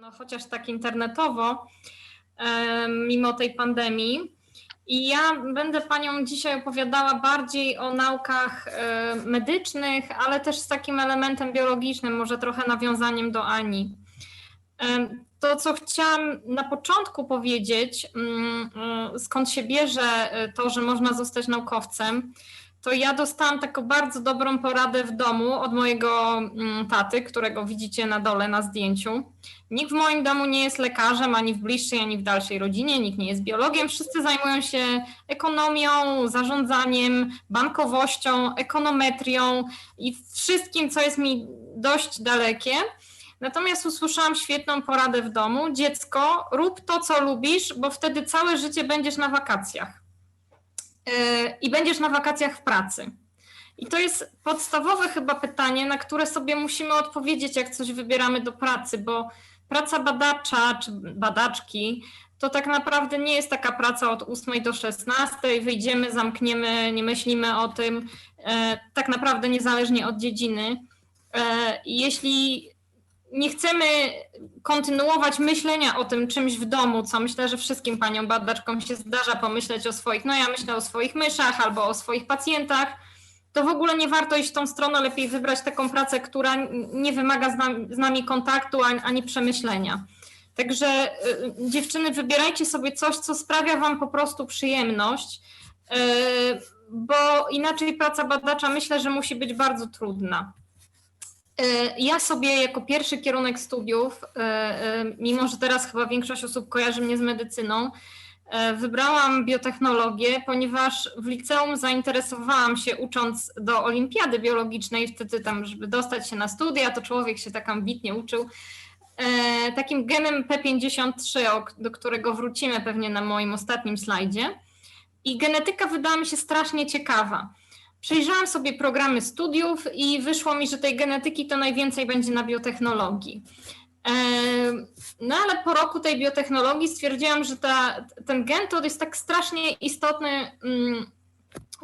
no, chociaż tak internetowo, mimo tej pandemii. I ja będę Panią dzisiaj opowiadała bardziej o naukach medycznych, ale też z takim elementem biologicznym, może trochę nawiązaniem do Ani. To, co chciałam na początku powiedzieć, mm, e, skąd się bierze e, to, że można zostać naukowcem, to ja dostałam taką bardzo dobrą poradę w domu od mojego mm, taty, którego widzicie na dole na zdjęciu. Nikt w moim domu nie jest lekarzem, ani w bliższej, ani w dalszej rodzinie, nikt nie jest biologiem. Wszyscy zajmują się ekonomią, zarządzaniem, bankowością, ekonometrią i wszystkim, co jest mi dość dalekie. Natomiast usłyszałam świetną poradę w domu. Dziecko, rób to, co lubisz, bo wtedy całe życie będziesz na wakacjach. I będziesz na wakacjach w pracy. I to jest podstawowe chyba pytanie, na które sobie musimy odpowiedzieć, jak coś wybieramy do pracy, bo praca badacza czy badaczki to tak naprawdę nie jest taka praca od 8 do 16, wyjdziemy, zamkniemy, nie myślimy o tym, e, tak naprawdę niezależnie od dziedziny. E, jeśli nie chcemy kontynuować myślenia o tym czymś w domu, co myślę, że wszystkim paniom badaczkom się zdarza pomyśleć o swoich, no ja myślę o swoich myszach albo o swoich pacjentach, to w ogóle nie warto iść w tą stronę, lepiej wybrać taką pracę, która nie wymaga z nami, z nami kontaktu ani, ani przemyślenia. Także y, dziewczyny, wybierajcie sobie coś, co sprawia wam po prostu przyjemność, y, bo inaczej praca badacza myślę, że musi być bardzo trudna. E, ja sobie jako pierwszy kierunek studiów, e, e, mimo że teraz chyba większość osób kojarzy mnie z medycyną, wybrałam biotechnologię, ponieważ w liceum zainteresowałam się ucząc do olimpiady biologicznej, wtedy tam, żeby dostać się na studia, to człowiek się tak ambitnie uczył, takim genem P53, do którego wrócimy pewnie na moim ostatnim slajdzie. I genetyka wydała mi się strasznie ciekawa. Przejrzałam sobie programy studiów i wyszło mi, że tej genetyki to najwięcej będzie na biotechnologii. No ale po roku tej biotechnologii stwierdziłam, że ta, ten gen to jest tak strasznie istotny mm,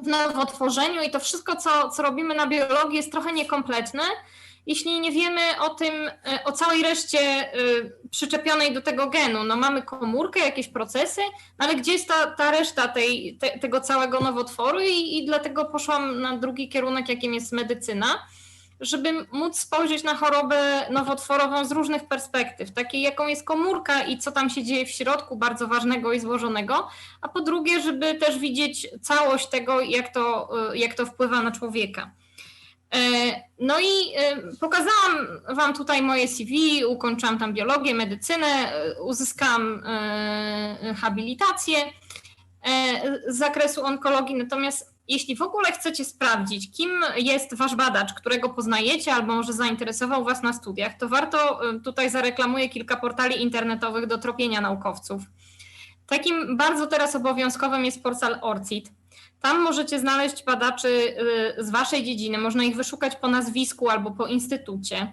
w nowotworzeniu i to wszystko, co, co robimy na biologii jest trochę niekompletne, jeśli nie wiemy o tym, e, o całej reszcie e, przyczepionej do tego genu. No mamy komórkę, jakieś procesy, no ale gdzie jest ta, ta reszta tej, te, tego całego nowotworu i, i dlatego poszłam na drugi kierunek, jakim jest medycyna, żeby móc spojrzeć na chorobę nowotworową z różnych perspektyw, takiej jaką jest komórka i co tam się dzieje w środku, bardzo ważnego i złożonego, a po drugie, żeby też widzieć całość tego, jak to, e, jak to wpływa na człowieka. E, no i e, pokazałam Wam tutaj moje CV, ukończyłam tam biologię, medycynę, e, uzyskałam habilitację z zakresu onkologii. Natomiast jeśli w ogóle chcecie sprawdzić, kim jest Wasz badacz, którego poznajecie albo może zainteresował Was na studiach, to warto tutaj zareklamuję kilka portali internetowych do tropienia naukowców. Takim bardzo teraz obowiązkowym jest portal ORCID. Tam możecie znaleźć badaczy y, z Waszej dziedziny, można ich wyszukać po nazwisku albo po instytucie.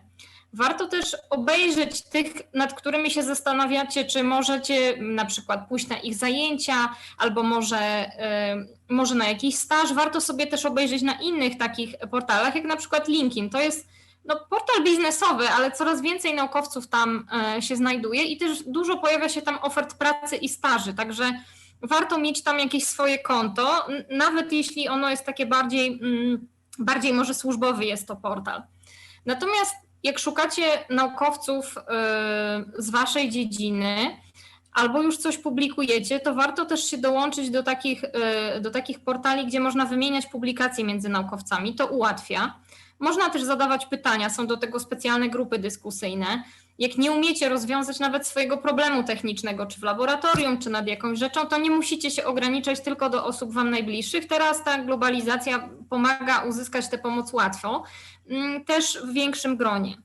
Warto też obejrzeć tych, nad którymi się zastanawiacie, czy możecie na przykład pójść na ich zajęcia, albo może, y, może na jakiś staż. Warto sobie też obejrzeć na innych takich portalach, jak na przykład LinkedIn. To jest no, portal biznesowy, ale coraz więcej naukowców tam y, się znajduje i też dużo pojawia się tam ofert pracy i staży. Także warto mieć tam jakieś swoje konto, nawet jeśli ono jest takie bardziej, mm, bardziej może służbowy jest to portal. Natomiast jak szukacie naukowców y, z waszej dziedziny, albo już coś publikujecie, to warto też się dołączyć do takich, y, do takich portali, gdzie można wymieniać publikacje między naukowcami. To ułatwia. Można też zadawać pytania, są do tego specjalne grupy dyskusyjne jak nie umiecie rozwiązać nawet swojego problemu technicznego, czy w laboratorium, czy nad jakąś rzeczą, to nie musicie się ograniczać tylko do osób Wam najbliższych. Teraz ta globalizacja pomaga uzyskać tę pomoc łatwo, mm, też w większym gronie.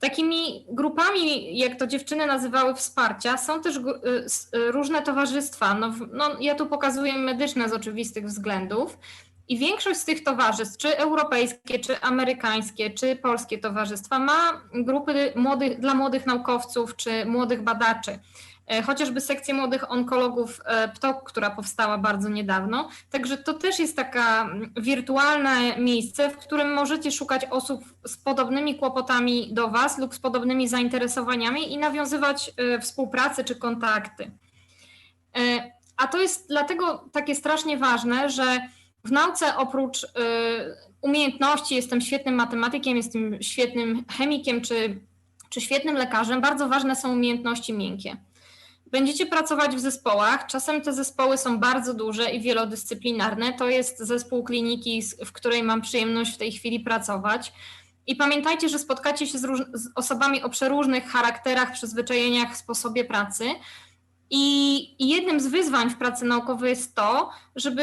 Takimi grupami, jak to dziewczyny nazywały wsparcia, są też y, y, różne towarzystwa. No, no, ja tu pokazuję medyczne z oczywistych względów, i większość z tych towarzystw, czy europejskie, czy amerykańskie, czy polskie towarzystwa, ma grupy młodych, dla młodych naukowców, czy młodych badaczy. e, chociażby sekcję młodych onkologów e, PTOK, która powstała bardzo niedawno. Także to też jest taka mm, wirtualne miejsce, w którym możecie szukać osób z podobnymi kłopotami do Was lub z podobnymi zainteresowaniami i nawiązywać e, współpracę czy kontakty. A to jest dlatego takie strasznie ważne, że w nauce oprócz y, umiejętności, jestem świetnym matematykiem, jestem świetnym chemikiem czy, czy świetnym lekarzem, bardzo ważne są umiejętności miękkie. Będziecie pracować w zespołach. Czasem te zespoły są bardzo duże i wielodyscyplinarne. To jest zespół kliniki, w której mam przyjemność w tej chwili pracować. I pamiętajcie, że spotkacie się z, z osobami o przeróżnych charakterach, przyzwyczajeniach, sposobie pracy. I jednym z wyzwań w pracy naukowej jest to, żeby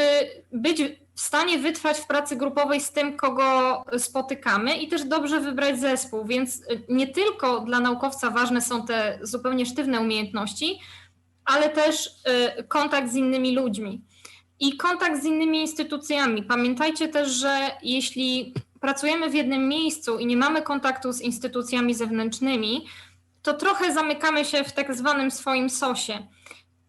być w stanie wytrwać w pracy grupowej z tym, kogo spotykamy i też dobrze wybrać zespół. Więc y, nie tylko dla naukowca ważne są te zupełnie sztywne umiejętności, ale też y, kontakt z innymi ludźmi i kontakt z innymi instytucjami. Pamiętajcie też, że jeśli pracujemy w jednym miejscu i nie mamy kontaktu z instytucjami zewnętrznymi, to trochę zamykamy się w tak zwanym swoim sosie.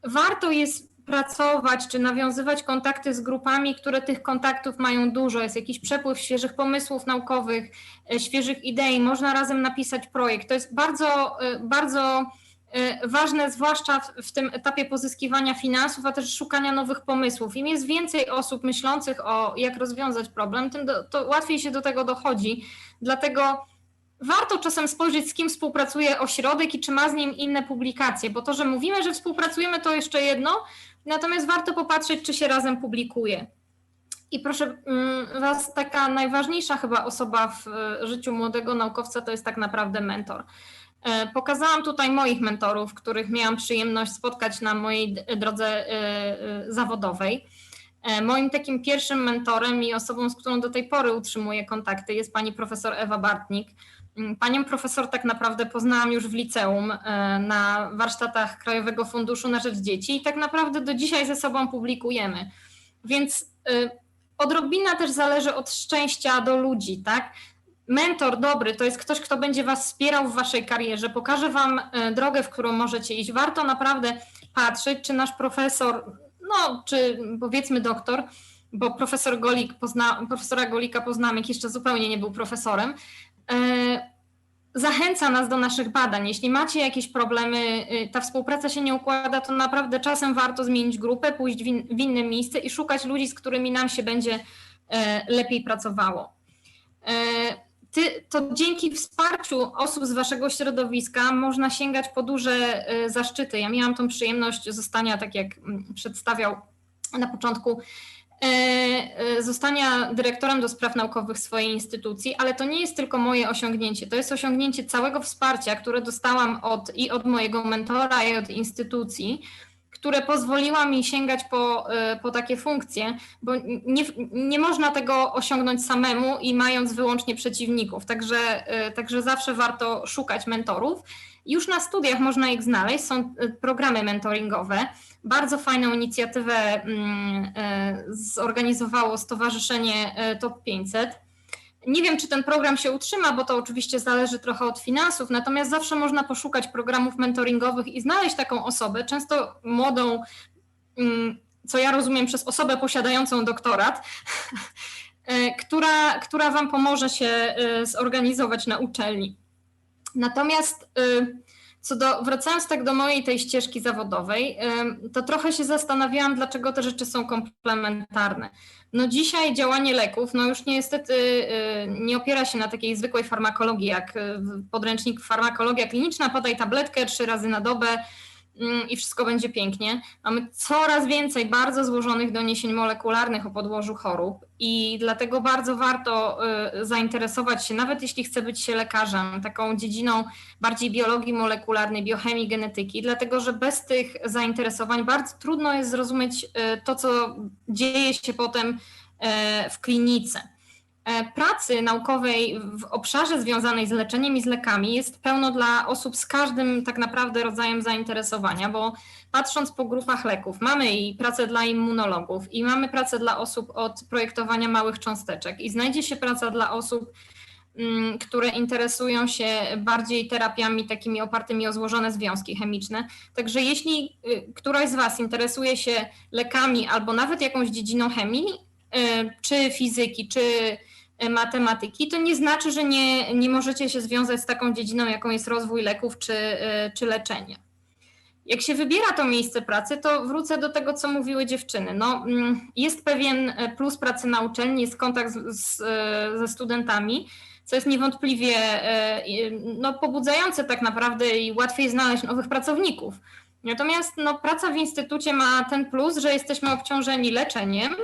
Warto jest pracować czy nawiązywać kontakty z grupami, które tych kontaktów mają dużo. Jest jakiś przepływ świeżych pomysłów naukowych, e, świeżych idei, można razem napisać projekt. To jest bardzo, e, bardzo e, ważne, zwłaszcza w, w tym etapie pozyskiwania finansów, a też szukania nowych pomysłów. Im jest więcej osób myślących o jak rozwiązać problem, tym do, to łatwiej się do tego dochodzi. Dlatego warto czasem spojrzeć, z kim współpracuje ośrodek i czy ma z nim inne publikacje, bo to, że mówimy, że współpracujemy, to jeszcze jedno, natomiast warto popatrzeć, czy się razem publikuje. I proszę mm, Was, taka najważniejsza chyba osoba w e, życiu młodego naukowca to jest tak naprawdę mentor. E, Pokazałam tutaj moich mentorów, których miałam przyjemność spotkać na mojej drodze e, zawodowej. Moim takim pierwszym mentorem i osobą, z którą do tej pory utrzymuję kontakty, jest pani profesor Ewa Bartnik. Mm, Panią profesor tak naprawdę poznałam już w liceum e, na warsztatach Krajowego Funduszu na Rzecz Dzieci i tak naprawdę do dzisiaj ze sobą publikujemy. Więc e, odrobina też zależy od szczęścia do ludzi, tak? Mentor dobry to jest ktoś, kto będzie Was wspierał w Waszej karierze, pokaże Wam e, drogę, w którą możecie iść. Warto naprawdę patrzeć, czy nasz profesor, no, czy powiedzmy doktor, bo profesor Golik pozna, profesora Golika poznamy, jeszcze zupełnie nie był profesorem, zachęca nas do naszych badań. Jeśli macie jakieś problemy, y, ta współpraca się nie układa, to naprawdę czasem warto zmienić grupę, pójść w, in, w inne miejsce i szukać ludzi, z którymi nam się będzie e, lepiej pracowało. E, Ty, to dzięki wsparciu osób z waszego środowiska można sięgać po duże e, zaszczyty. Ja miałam tą przyjemność zostania, tak jak mm, przedstawiał na początku, e, e, zostania dyrektorem do spraw naukowych swojej instytucji, ale to nie jest tylko moje osiągnięcie, to jest osiągnięcie całego wsparcia, które dostałam od, i od mojego mentora, i od instytucji, które pozwoliła mi sięgać po, e, po takie funkcje, bo nie, nie można tego osiągnąć samemu i mając wyłącznie przeciwników, także, e, także zawsze warto szukać mentorów. Już na studiach można ich znaleźć, są e, programy mentoringowe. Bardzo fajną inicjatywę mm, e, zorganizowało Stowarzyszenie e, Top 500. Nie wiem, czy ten program się utrzyma, bo to oczywiście zależy trochę od finansów, natomiast zawsze można poszukać programów mentoringowych i znaleźć taką osobę, często młodą, mm, co ja rozumiem przez osobę posiadającą doktorat, e, która, która Wam pomoże się zorganizować na uczelni. Natomiast y, co do, wracając tak do mojej tej ścieżki zawodowej, y, to trochę się zastanawiałam, dlaczego te rzeczy są komplementarne. No dzisiaj działanie leków, no już niestety y, nie opiera się na takiej zwykłej farmakologii, jak y, podręcznik farmakologia kliniczna, podaj tabletkę trzy razy na dobę i wszystko będzie pięknie. Mamy coraz więcej bardzo złożonych doniesień molekularnych o podłożu chorób i dlatego bardzo warto y, zainteresować się, nawet jeśli chce być się lekarzem, taką dziedziną bardziej biologii molekularnej, biochemii, genetyki, dlatego że bez tych zainteresowań bardzo trudno jest zrozumieć y, to, co dzieje się potem y, w klinice. E, Pracy naukowej w obszarze związanej z leczeniem i z lekami jest pełno dla osób z każdym tak naprawdę rodzajem zainteresowania, bo patrząc po grupach leków, mamy i pracę dla immunologów, i mamy pracę dla osób od projektowania małych cząsteczek, i znajdzie się praca dla osób mm, które interesują się bardziej terapiami takimi opartymi o złożone związki chemiczne. Także jeśli y, któraś z Was interesuje się lekami albo nawet jakąś dziedziną chemii, y, czy fizyki, czy matematyki, to nie znaczy, że nie, nie możecie się związać z taką dziedziną, jaką jest rozwój leków czy, czy leczenie. Jak się wybiera to miejsce pracy, to wrócę do tego, co mówiły dziewczyny. No, mm, jest pewien e, plus pracy na uczelni, jest kontakt z, z, e, ze studentami, co jest niewątpliwie e, no, pobudzające tak naprawdę i łatwiej znaleźć nowych pracowników. Natomiast no, praca w instytucie ma ten plus, że jesteśmy obciążeni leczeniem,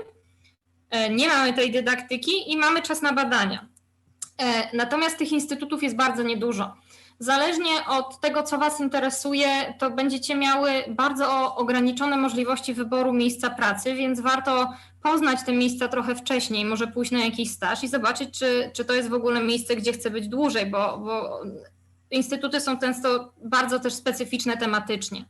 nie mamy tej dydaktyki i mamy czas na badania. Natomiast tych instytutów jest bardzo niedużo. Zależnie od tego, co Was interesuje, to będziecie miały bardzo ograniczone możliwości wyboru miejsca pracy, więc warto poznać te miejsca trochę wcześniej, może pójść na jakiś staż i zobaczyć, czy, czy to jest w ogóle miejsce, gdzie chcę być dłużej, bo, bo instytuty są często bardzo też specyficzne tematycznie.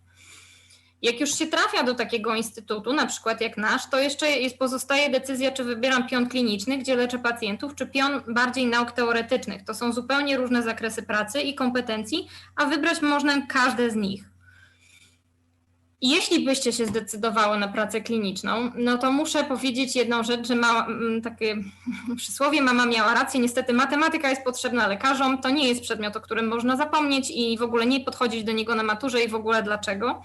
Jak już się trafia do takiego instytutu, na przykład jak nasz, to jeszcze jest, pozostaje decyzja, czy wybieram pion kliniczny, gdzie leczę pacjentów, czy pion bardziej nauk teoretycznych. To są zupełnie różne zakresy pracy i kompetencji, a wybrać można każde z nich. Jeśli byście się zdecydowały na pracę kliniczną, no to muszę powiedzieć jedną rzecz, że ma, mm, takie przysłowie mama miała rację, niestety matematyka jest potrzebna lekarzom, to nie jest przedmiot, o którym można zapomnieć i w ogóle nie podchodzić do niego na maturze i w ogóle dlaczego.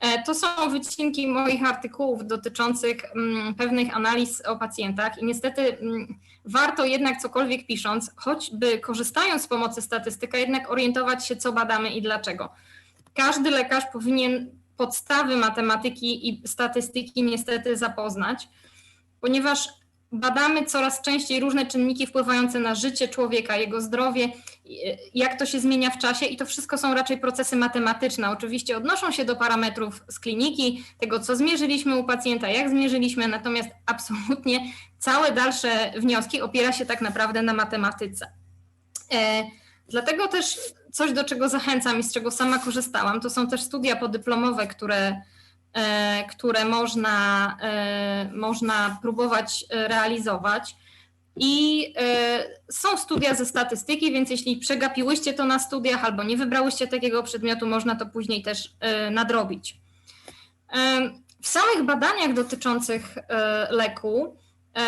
E, to są wycinki moich artykułów dotyczących mm, pewnych analiz o pacjentach i niestety mm, warto jednak cokolwiek pisząc, choćby korzystając z pomocy statystyka, jednak orientować się, co badamy i dlaczego. Każdy lekarz powinien podstawy matematyki i statystyki niestety zapoznać, ponieważ badamy coraz częściej różne czynniki wpływające na życie człowieka, jego zdrowie, jak to się zmienia w czasie i to wszystko są raczej procesy matematyczne. Oczywiście odnoszą się do parametrów z kliniki, tego co zmierzyliśmy u pacjenta, jak zmierzyliśmy, natomiast absolutnie całe dalsze wnioski opiera się tak naprawdę na matematyce. E, dlatego też coś, do czego zachęcam i z czego sama korzystałam, to są też studia podyplomowe, które E, które można, e, można próbować e, realizować. I są studia ze statystyki, więc jeśli przegapiłyście to na studiach albo nie wybrałyście takiego przedmiotu, można to później też nadrobić. W samych badaniach dotyczących leku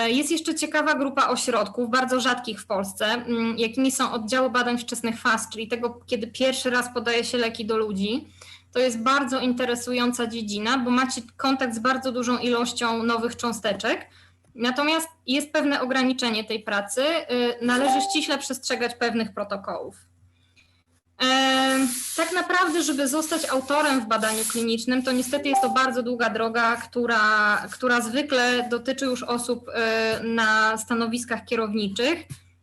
jest jeszcze ciekawa grupa ośrodków, bardzo rzadkich w Polsce, jakimi są oddziały badań wczesnych faz, czyli tego, kiedy pierwszy raz podaje się leki do ludzi. To jest bardzo interesująca dziedzina, bo macie kontakt z bardzo dużą ilością nowych cząsteczek. Natomiast jest pewne ograniczenie tej pracy. Y, należy ściśle przestrzegać pewnych protokołów. Tak naprawdę, żeby zostać autorem w badaniu klinicznym, to niestety jest to bardzo długa droga, która, która zwykle dotyczy już osób y, na stanowiskach kierowniczych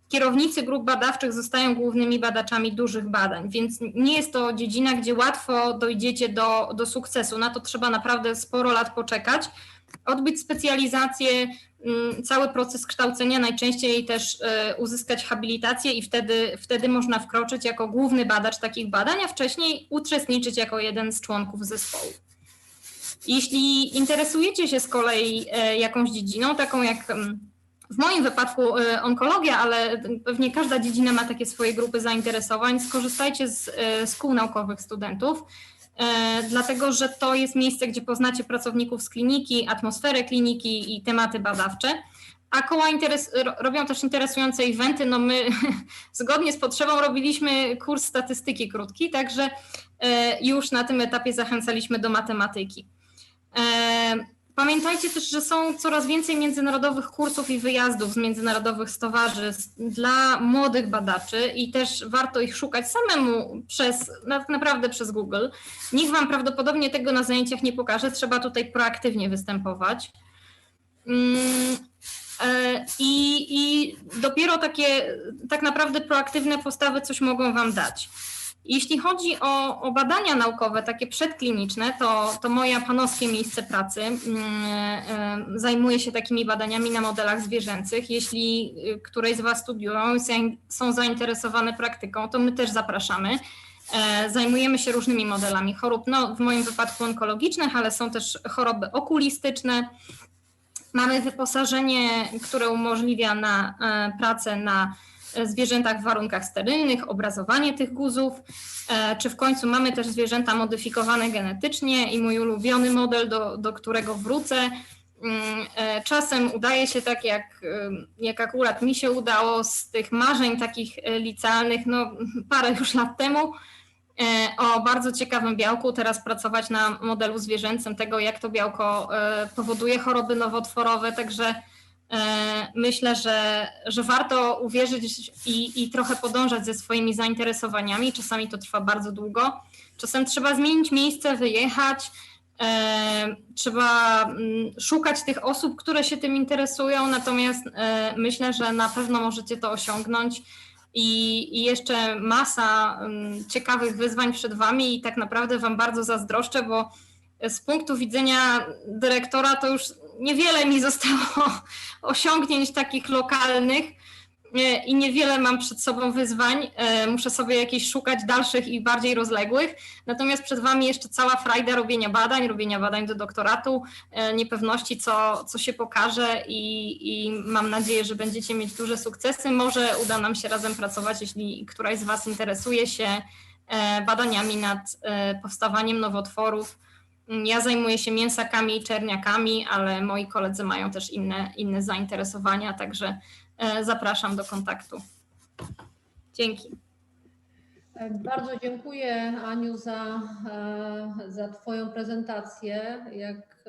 kierownicy grup badawczych zostają głównymi badaczami dużych badań, więc nie jest to dziedzina, gdzie łatwo dojdziecie do, do sukcesu. Na to trzeba naprawdę sporo lat poczekać, odbyć specjalizację, mm, cały proces kształcenia, najczęściej też e, uzyskać habilitację i wtedy, wtedy można wkroczyć jako główny badacz takich badań, a wcześniej uczestniczyć jako jeden z członków zespołu. Jeśli interesujecie się z kolei e, jakąś dziedziną, taką jak mm, w moim wypadku y, onkologia, ale pewnie każda dziedzina ma takie swoje grupy zainteresowań. Skorzystajcie z y, szkół naukowych studentów, y, dlatego że to jest miejsce, gdzie poznacie pracowników z kliniki, atmosferę kliniki i tematy badawcze. A koła interes, robią też interesujące eventy. No my zgodnie z potrzebą robiliśmy kurs statystyki krótki, także już na tym etapie zachęcaliśmy do matematyki. Pamiętajcie też, że są coraz więcej międzynarodowych kursów i wyjazdów z międzynarodowych stowarzysz dla młodych badaczy i też warto ich szukać samemu przez, naprawdę przez Google. Nikt Wam prawdopodobnie tego na zajęciach nie pokaże, trzeba tutaj proaktywnie występować. Mm, e, I, I dopiero takie tak naprawdę proaktywne postawy coś mogą Wam dać. Jeśli chodzi o, o, badania naukowe, takie przedkliniczne, to, to moje panowskie miejsce pracy mm, e, zajmuje się takimi badaniami na modelach zwierzęcych. Jeśli y, któreś z Was studiują i są zainteresowane praktyką, to my też zapraszamy. E, zajmujemy się różnymi modelami chorób, no w moim wypadku onkologicznych, ale są też choroby okulistyczne. Mamy wyposażenie, które umożliwia na e, pracę na e, zwierzętach w warunkach sterylnych, obrazowanie tych guzów, e, czy w końcu mamy też zwierzęta modyfikowane genetycznie i mój ulubiony model, do, do którego wrócę. Mm, e, Czasem udaje się tak, jak, e, jak akurat mi się udało z tych marzeń takich licealnych, no parę już lat temu, o bardzo ciekawym białku, teraz pracować na modelu zwierzęcym tego, jak to białko powoduje choroby nowotworowe, także myślę, że, że warto uwierzyć i, i trochę podążać ze swoimi zainteresowaniami. Czasami to trwa bardzo długo. Czasem trzeba zmienić miejsce, wyjechać. e, Trzeba mm, szukać tych osób, które się tym interesują, natomiast e, myślę, że na pewno możecie to osiągnąć i, i jeszcze masa mm, ciekawych wyzwań przed Wami i tak naprawdę Wam bardzo zazdroszczę, bo z punktu widzenia dyrektora to już niewiele mi zostało osiągnięć takich lokalnych e, i niewiele mam przed sobą wyzwań. E, Muszę sobie jakieś szukać dalszych i bardziej rozległych. Natomiast przed Wami jeszcze cała frajda robienia badań, robienia badań do doktoratu, e, niepewności, co, co się pokaże i, i mam nadzieję, że będziecie mieć duże sukcesy. Może uda nam się razem pracować, jeśli któraś z Was interesuje się badaniami nad powstawaniem nowotworów. Ja zajmuję się mięsakami i czerniakami, ale moi koledzy mają też inne, inne zainteresowania, także e, zapraszam do kontaktu. Dzięki. E, Bardzo dziękuję Aniu za, e, za Twoją prezentację. Jak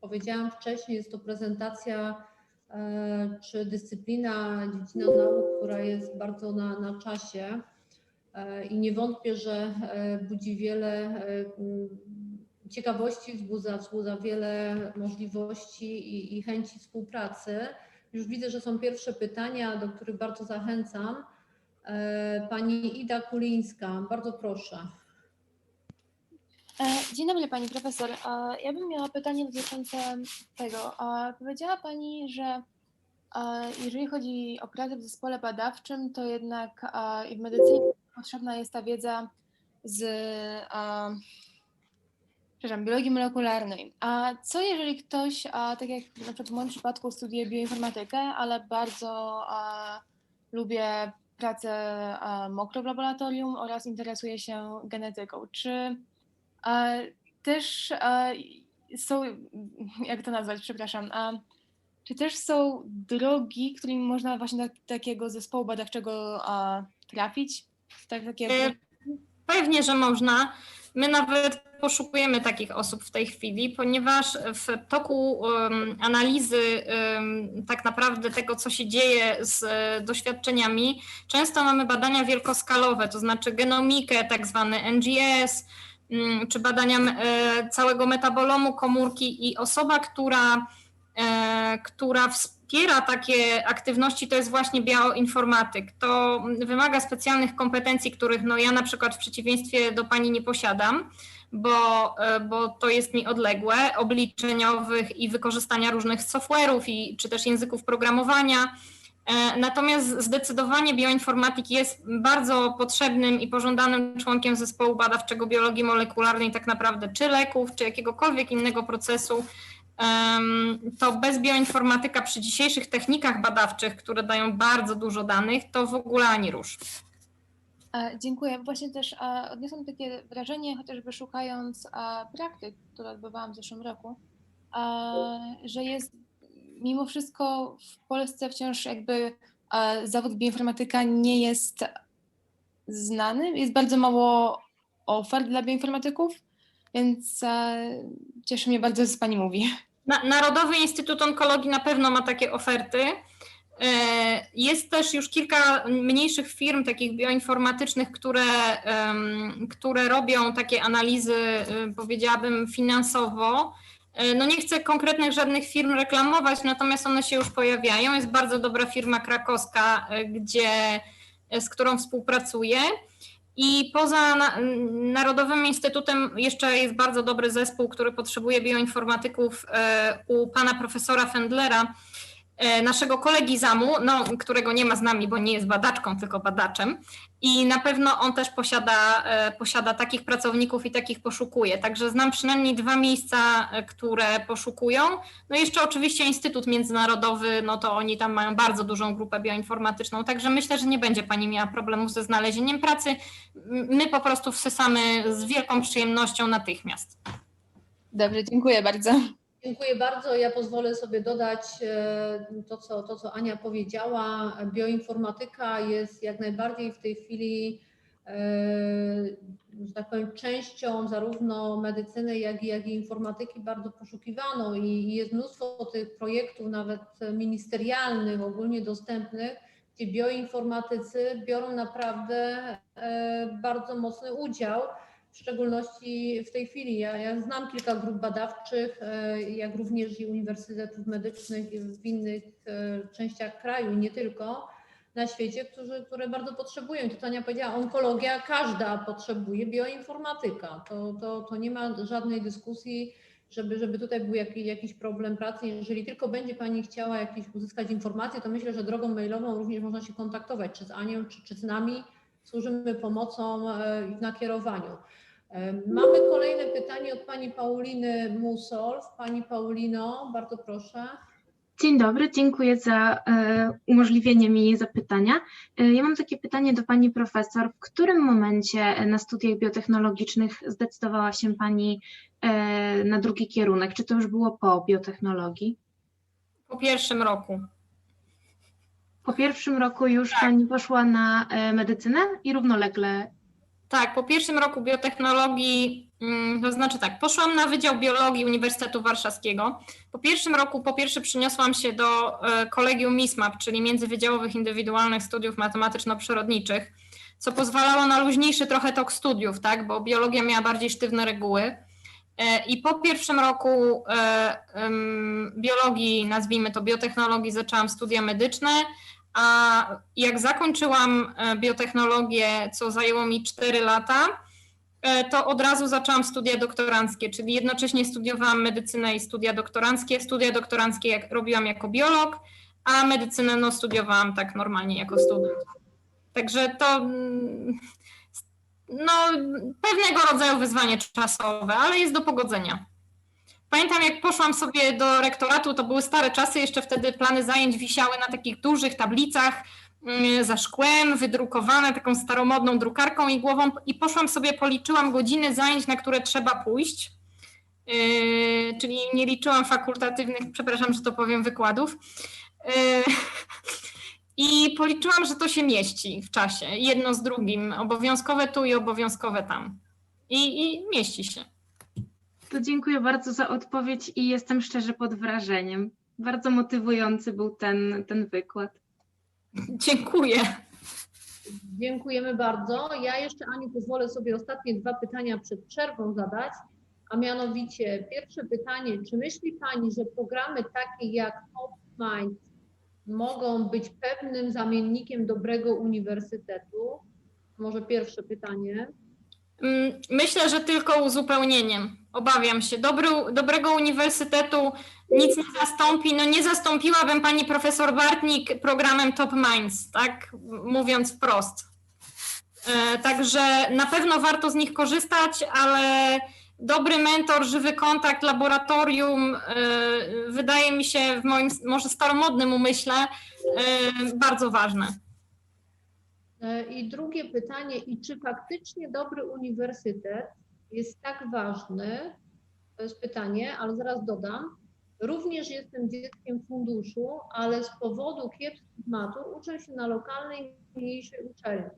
powiedziałam wcześniej, jest to prezentacja czy dyscyplina, dziedzina nauk, która jest bardzo na, na czasie i nie wątpię, że budzi wiele ciekawości, wzbudza, wzbudza wiele możliwości i, i chęci współpracy. Już widzę, że są pierwsze pytania, do których bardzo zachęcam. E, Pani Ida Kulińska, bardzo proszę. E, Dzień dobry Pani Profesor. E, Ja bym miała pytanie dotyczące tego. Powiedziała Pani, że jeżeli chodzi o pracę w zespole badawczym, to jednak i w medycynie potrzebna jest ta wiedza z przepraszam, biologii molekularnej. A co jeżeli ktoś, e, tak jak na przykład w moim przypadku studiuje bioinformatykę, ale bardzo e, lubię pracę e, mokro w laboratorium oraz interesuję się genetyką. Czy E, Też e, są, jak to nazwać, przepraszam, e, czy też są drogi, którymi można właśnie do takiego zespołu badawczego e, trafić? Tak, takie... E, Pewnie, że można. My nawet poszukujemy takich osób w tej chwili, ponieważ w toku analizy tak naprawdę tego, co się dzieje z e, doświadczeniami, często mamy badania wielkoskalowe, to znaczy genomikę, tak zwany NGS, mm, czy badania e, całego metabolomu komórki i osoba, która, e, która wspiera takie aktywności, to jest właśnie bioinformatyk. To wymaga specjalnych kompetencji, których no ja na przykład w przeciwieństwie do pani nie posiadam, bo, e, bo to jest mi odległe, obliczeniowych i wykorzystania różnych software'ów i czy też języków programowania. E, Natomiast zdecydowanie bioinformatyk jest bardzo potrzebnym i pożądanym członkiem zespołu badawczego biologii molekularnej, tak naprawdę, czy leków, czy jakiegokolwiek innego procesu. To bez bioinformatyka przy dzisiejszych technikach badawczych, które dają bardzo dużo danych, to w ogóle ani rusz. Dziękuję. Właśnie też odniosłam takie wrażenie, chociażby szukając praktyk, które odbywałam w zeszłym roku, że jest mimo wszystko w Polsce wciąż jakby zawód bioinformatyka nie jest znany. Jest bardzo mało ofert dla bioinformatyków, więc cieszy mnie bardzo, co Pani mówi. Na- Narodowy Instytut Onkologii na pewno ma takie oferty. E, Jest też już kilka mniejszych firm, takich bioinformatycznych, które, które robią takie analizy, y, powiedziałabym, finansowo. E, No nie chcę konkretnych żadnych firm reklamować, natomiast one się już pojawiają. Jest bardzo dobra firma krakowska, e, gdzie, z którą współpracuję. I poza na, Narodowym Instytutem jeszcze jest bardzo dobry zespół, który potrzebuje bioinformatyków u pana profesora Fendlera. E, naszego kolegi Zamu, no, którego nie ma z nami, bo nie jest badaczką, tylko badaczem. I na pewno on też posiada, e, posiada takich pracowników i takich poszukuje. Także znam przynajmniej dwa miejsca, e, które poszukują. No jeszcze oczywiście Instytut Międzynarodowy, no to oni tam mają bardzo dużą grupę bioinformatyczną. Także myślę, że nie będzie Pani miała problemu ze znalezieniem pracy. My po prostu wsysamy z wielką przyjemnością natychmiast. Dobrze, dziękuję bardzo. Dziękuję bardzo. Ja pozwolę sobie dodać e, to co, to, co Ania powiedziała. Bioinformatyka jest jak najbardziej w tej chwili, e, że tak powiem, częścią zarówno medycyny, jak i, jak i informatyki bardzo poszukiwaną i jest mnóstwo tych projektów, nawet ministerialnych, ogólnie dostępnych, gdzie bioinformatycy biorą naprawdę e, bardzo mocny udział w szczególności w tej chwili. Ja, ja znam kilka grup badawczych, e, jak również i uniwersytetów medycznych w innych e, częściach kraju, nie tylko na świecie, którzy, które bardzo potrzebują. I to Tania powiedziała, onkologia każda potrzebuje, bioinformatyka. To, to, to nie ma żadnej dyskusji, żeby, żeby tutaj był jakiś, jakiś problem pracy. Jeżeli tylko będzie Pani chciała jakieś uzyskać informacje, to myślę, że drogą mailową również można się kontaktować, czy z Anią, czy, czy z nami. Służymy pomocą e, w nakierowaniu. Mamy kolejne pytanie od pani Pauliny Musolf. Pani Paulino, bardzo proszę. Dzień dobry, dziękuję za e, umożliwienie mi zapytania. E, ja mam takie pytanie do pani profesor. W którym momencie na studiach biotechnologicznych zdecydowała się pani e, na drugi kierunek? Czy to już było po biotechnologii? Po pierwszym roku. Po pierwszym roku już pani poszła na medycynę i równolegle. Tak, po pierwszym roku biotechnologii, mm, to znaczy tak, poszłam na Wydział Biologii Uniwersytetu Warszawskiego. Po pierwszym roku, po pierwsze przyniosłam się do e, kolegium MISMAP, czyli Międzywydziałowych Indywidualnych Studiów Matematyczno-Przyrodniczych, co pozwalało na luźniejszy trochę tok studiów, tak, bo biologia miała bardziej sztywne reguły. E, I po pierwszym roku e, biologii, nazwijmy to biotechnologii, zaczęłam studia medyczne. A jak zakończyłam e, biotechnologię, co zajęło mi 4 lata, e, to od razu zaczęłam studia doktoranckie, czyli jednocześnie studiowałam medycynę i studia doktoranckie. Studia doktoranckie jak, robiłam jako biolog, a medycynę no, studiowałam tak normalnie jako student. Także to mm, no, pewnego rodzaju wyzwanie czasowe, ale jest do pogodzenia. Pamiętam, jak poszłam sobie do rektoratu, to były stare czasy, jeszcze wtedy plany zajęć wisiały na takich dużych tablicach mm, za szkłem, wydrukowane taką staromodną drukarką i głową i poszłam sobie, policzyłam godziny zajęć, na które trzeba pójść. Yy, czyli nie liczyłam fakultatywnych, przepraszam, że to powiem, wykładów. Yy, I policzyłam, że to się mieści w czasie, jedno z drugim, obowiązkowe tu i obowiązkowe tam. I, i mieści się. To dziękuję bardzo za odpowiedź i jestem szczerze pod wrażeniem. Bardzo motywujący był ten, ten wykład. Dziękuję. Dziękujemy bardzo. Ja jeszcze Ani pozwolę sobie ostatnie dwa pytania przed przerwą zadać, a mianowicie pierwsze pytanie, czy myśli Pani, że programy takie jak TopMind mogą być pewnym zamiennikiem dobrego uniwersytetu? Może pierwsze pytanie. Mm, Myślę, że tylko uzupełnieniem. Obawiam się. Dobry, dobrego uniwersytetu nic nie zastąpi. No nie zastąpiłabym pani profesor Bartnik programem Top Minds, tak mówiąc wprost. E, Także na pewno warto z nich korzystać, ale dobry mentor, żywy kontakt, laboratorium, e, wydaje mi się w moim może staromodnym umyśle e, bardzo ważne. E, I drugie pytanie, i czy faktycznie dobry uniwersytet jest tak ważny? To jest pytanie, ale zaraz dodam. Również jestem dzieckiem funduszu, ale z powodu kiepskich matur uczę się na lokalnej, mniejszej uczelni.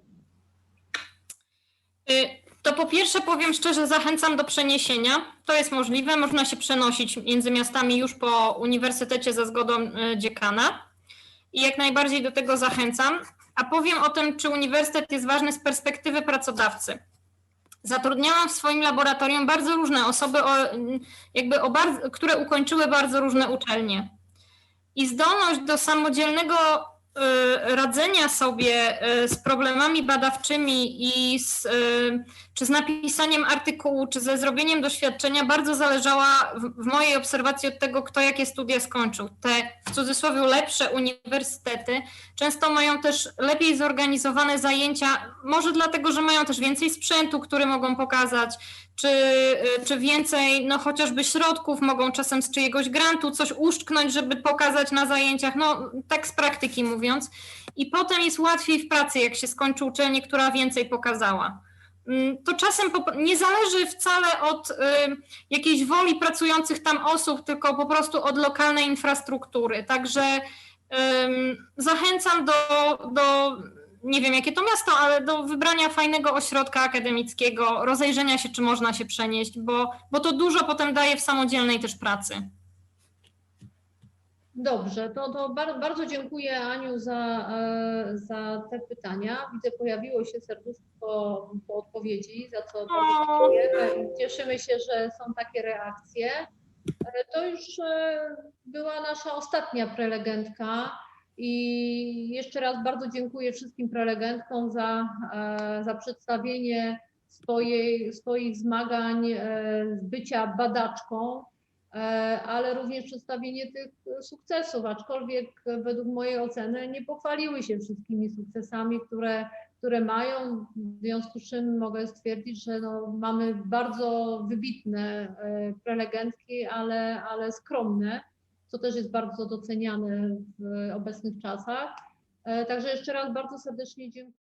Y, To po pierwsze powiem szczerze, zachęcam do przeniesienia. To jest możliwe, można się przenosić między miastami już po uniwersytecie za zgodą y, dziekana i jak najbardziej do tego zachęcam. A powiem o tym, czy uniwersytet jest ważny z perspektywy pracodawcy. Zatrudniałam w swoim laboratorium bardzo różne osoby, o, jakby o które ukończyły bardzo różne uczelnie. I zdolność do samodzielnego y, radzenia sobie y, z problemami badawczymi i z, y, czy z napisaniem artykułu, czy ze zrobieniem doświadczenia bardzo zależała w, w mojej obserwacji od tego, kto jakie studia skończył. Te w cudzysłowie lepsze uniwersytety często mają też lepiej zorganizowane zajęcia, może dlatego, że mają też więcej sprzętu, który mogą pokazać, czy, y, czy więcej, no chociażby środków, mogą czasem z czyjegoś grantu coś uszczknąć, żeby pokazać na zajęciach, no tak z praktyki mówiąc. I potem jest łatwiej w pracy, jak się skończy uczelnię, która więcej pokazała. Mm, To czasem nie zależy wcale od y, jakiejś woli pracujących tam osób, tylko po prostu od lokalnej infrastruktury. Także zachęcam do, do, nie wiem jakie to miasto, ale do wybrania fajnego ośrodka akademickiego, rozejrzenia się, czy można się przenieść, bo, bo to dużo potem daje w samodzielnej też pracy. Dobrze, to, to bar, bardzo dziękuję Aniu za, e, za te pytania. Widzę, pojawiło się serduszko po odpowiedzi, za co i cieszymy się, że są takie reakcje. E, To już e, była nasza ostatnia prelegentka i jeszcze raz bardzo dziękuję wszystkim prelegentkom za, za przedstawienie swojej, swoich zmagań z bycia badaczką ale również przedstawienie tych sukcesów, aczkolwiek według mojej oceny nie pochwaliły się wszystkimi sukcesami, które, które mają. W związku z czym mogę stwierdzić, że no, mamy bardzo wybitne e, prelegentki, ale, ale skromne, co też jest bardzo doceniane w obecnych czasach. E, Także jeszcze raz bardzo serdecznie dziękuję.